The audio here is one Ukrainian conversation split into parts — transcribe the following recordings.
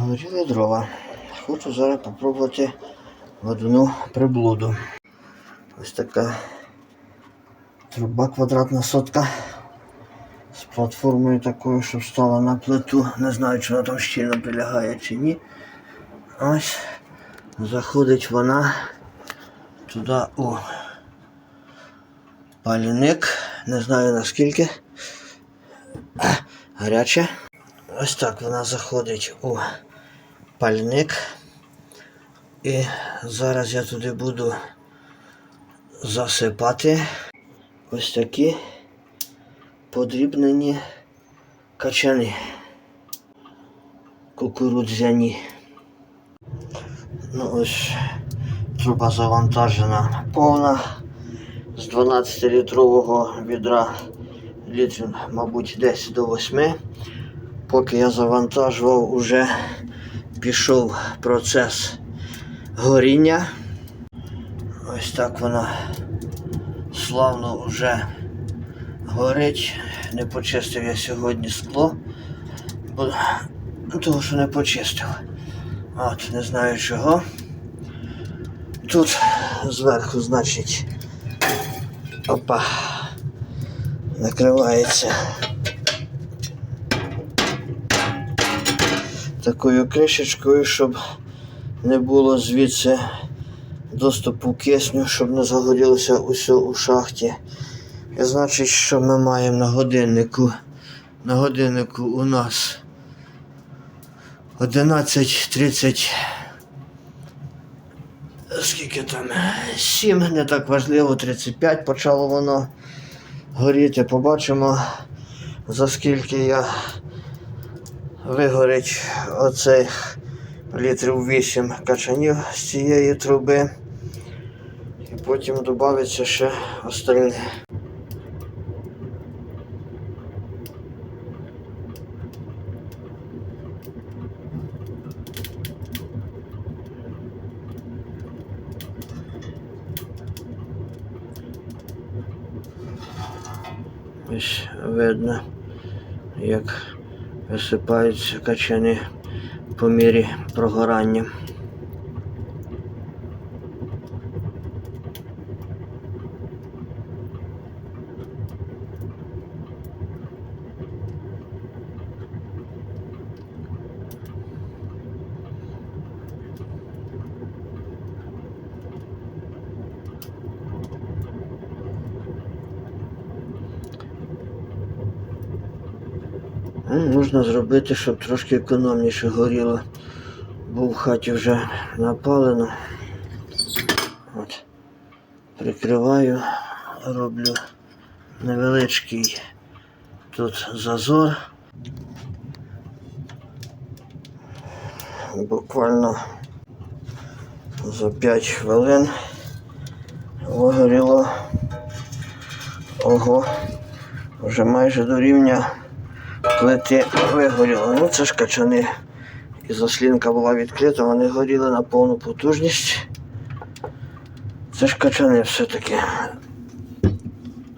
Горіли дрова. Хочу зараз попробувати водяну приблуду. Ось така труба квадратна сотка. З платформою такою, щоб стала на плиту. Не знаю, чи вона там щільно прилягає чи ні. Ось. Заходить вона туди у пальник. Не знаю наскільки. Гаряче. Ось так вона заходить у пальник. І зараз я туди буду засипати ось такі подрібнені качани кукурудзяні. Ну ось труба завантажена повна з 12-літрового відра літрів, мабуть, десь до 8. Поки я завантажував, уже пішов процес горіння. Ось так вона славно вже горить. Не почистив я сьогодні скло, бо того, що не почистив. От, не знаю чого. Тут зверху, значить, опа, накривається такою кришечкою, щоб не було звідси доступу кисню, щоб не загорілося усе у шахті. І значить, що ми маємо на годиннику. На годиннику у нас 11.30. Скільки там? 7, не так важливо, 35 почало воно горіти. Побачимо, за скільки я вигорить оцих літрів 8 качанів з цієї труби. І потім додається ще остальне. Ось видно, як висипаються качани по мірі прогорання. Ну, Можна зробити, щоб трошки економніше горіло. Бо в хаті вже напалено. От. Прикриваю, роблю невеличкий тут зазор. Буквально за 5 хвилин вигоріло. Ого, вже майже до рівня плити вигоріло. Ну це ж качани. І заслінка була відкрита, вони горіли на повну потужність. Це ж качани все-таки.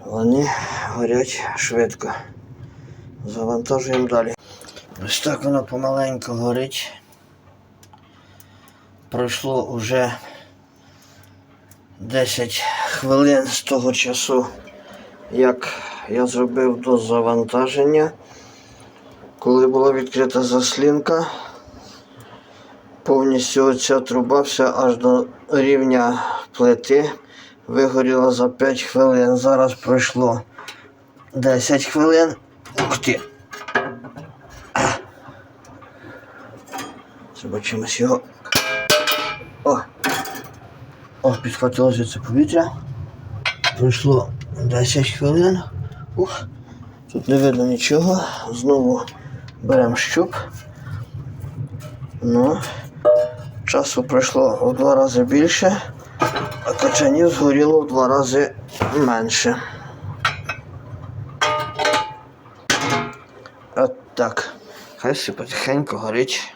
Вони горять швидко. Завантажуємо далі. Ось так воно помаленьку горить. Пройшло уже 10 хвилин з того часу, як я зробив до завантаження. Коли була відкрита заслінка, повністю ця труба вся аж до рівня плити вигоріла за 5 хвилин. Зараз пройшло 10 хвилин. Ух ти! Треба чимось його. О! О, підхватило звідси повітря. Пройшло 10 хвилин. Ух, тут не видно нічого. Знову беремо щуп. Ну, часу пройшло в два рази більше, а качанів згоріло в два рази менше. От так. Хай все потихеньку горить.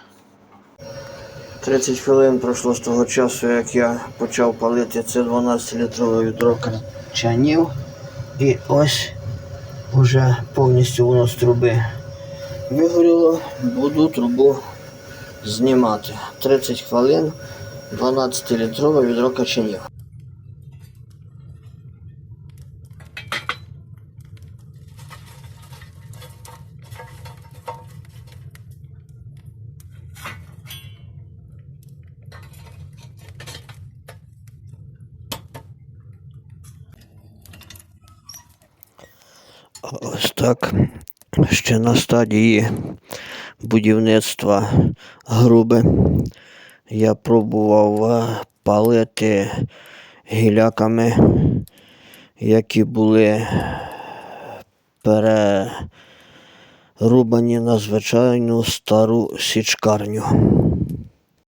30 хвилин пройшло з того часу, як я почав палити це 12-літрове відро качанів. І ось уже повністю воно з труби вигоріло, буду трубу знімати. 30 хвилин, 12-літрове відро качанів. Ось так. Ще на стадії будівництва груби. Я пробував е, палити гіляками, які були перерубані на звичайну стару січкарню.